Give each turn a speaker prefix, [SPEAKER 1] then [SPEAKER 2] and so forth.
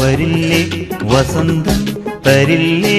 [SPEAKER 1] വരില്ലേ? വസന്തം തരില്ലേ?